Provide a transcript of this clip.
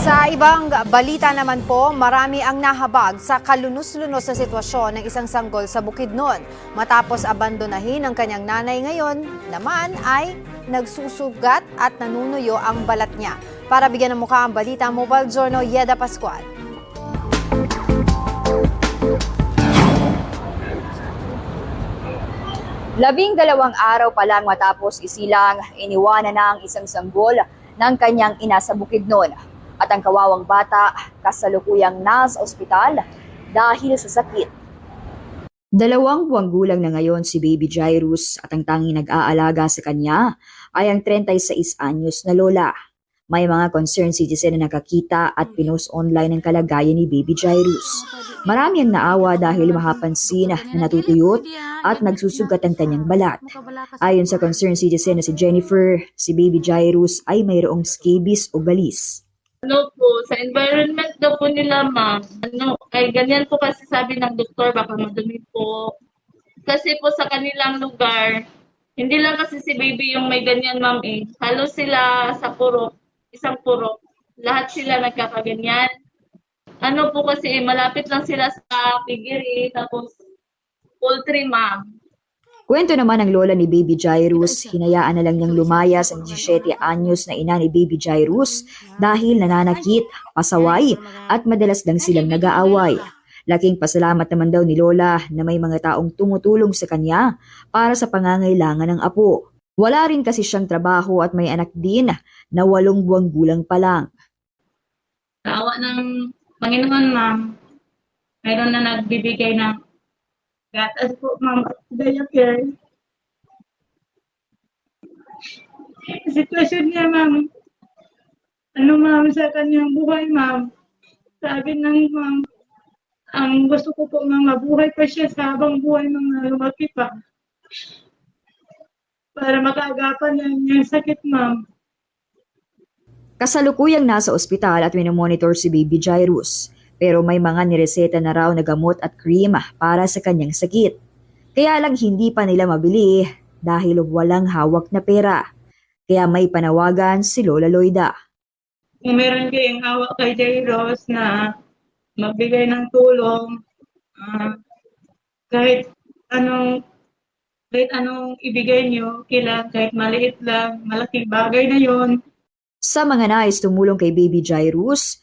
Sa ibang balita naman po, marami ang nahabag sa kalunos-lunos na sitwasyon ng isang sanggol sa Bukidnon. Matapos abandonahin ang kanyang nanay ngayon, naman ay nagsusugat at nanunuyo ang balat niya. Para bigyan ng mukha ang balita, Mobile Journal Yeda Pascual. Labing dalawang araw pa lang matapos isilang, iniwanan na ang isang sanggol ng kanyang ina sa Bukidnon. At ang kawawang bata kasalukuyang nasa ospital dahil sa sakit. Dalawang buwang gulang na ngayon si Baby Jairus at ang tanging nag-aalaga sa kanya ay ang 36 anyos na lola. May mga concerned citizen na nakakita at pinost online ang kalagayan ni Baby Jairus. Marami ang naawa dahil mahapansin na natutuyot at nagsusugat ang kanyang balat. Ayon sa concerned citizen na si Jennifer, si Baby Jairus ay mayroong scabies o galis. Ano po, sa environment daw po nila, ma'am. Ano, ay ganyan po kasi sabi ng doktor, baka madumi po. Kasi po sa kanilang lugar, hindi lang kasi si baby yung may ganyan, ma'am eh. Halos sila sa purok, isang purok, lahat sila nagkakaganyan. Ano po kasi, eh, malapit lang sila sa pigiri, tapos poultry, ma'am. Kwento naman ng lola ni Baby Jairus, hinayaan na lang niyang lumaya sa 17 anyos na ina ni Baby Jairus dahil nananakit, pasaway at madalas lang silang nag-aaway. Laking pasalamat naman daw ni Lola na may mga taong tumutulong sa kanya para sa pangangailangan ng apo. Wala rin kasi siyang trabaho at may anak din na walong buwang gulang pa lang. Sa awa ng Panginoon, ma'am, mayroon na nagbibigay ng gatas po, ma'am, diaper. Sitwasyon niya, ma'am, ano, ma'am, sa kanyang buhay, ma'am, sabi ng ma'am, ang gusto ko po, ma'am, mabuhay pa siya sa habang buhay mga lumaki pa. Para makaagapan niya yung sakit, ma'am. Kasalukuyang nasa ospital at minomonitor si Baby Jairus. Pero may mga nireseta na raw na gamot at cream para sa kanyang sakit. Kaya lang hindi pa nila mabili dahil walang hawak na pera. Kaya may panawagan si Lola Loida. kung meron kayong hawak kay Jairos na magbigay ng tulong, ah, kahit anong kahit anong ibigay nyo, kila, kahit maliit lang, malaking bagay na yon Sa mga nais tumulong kay Baby Jairus,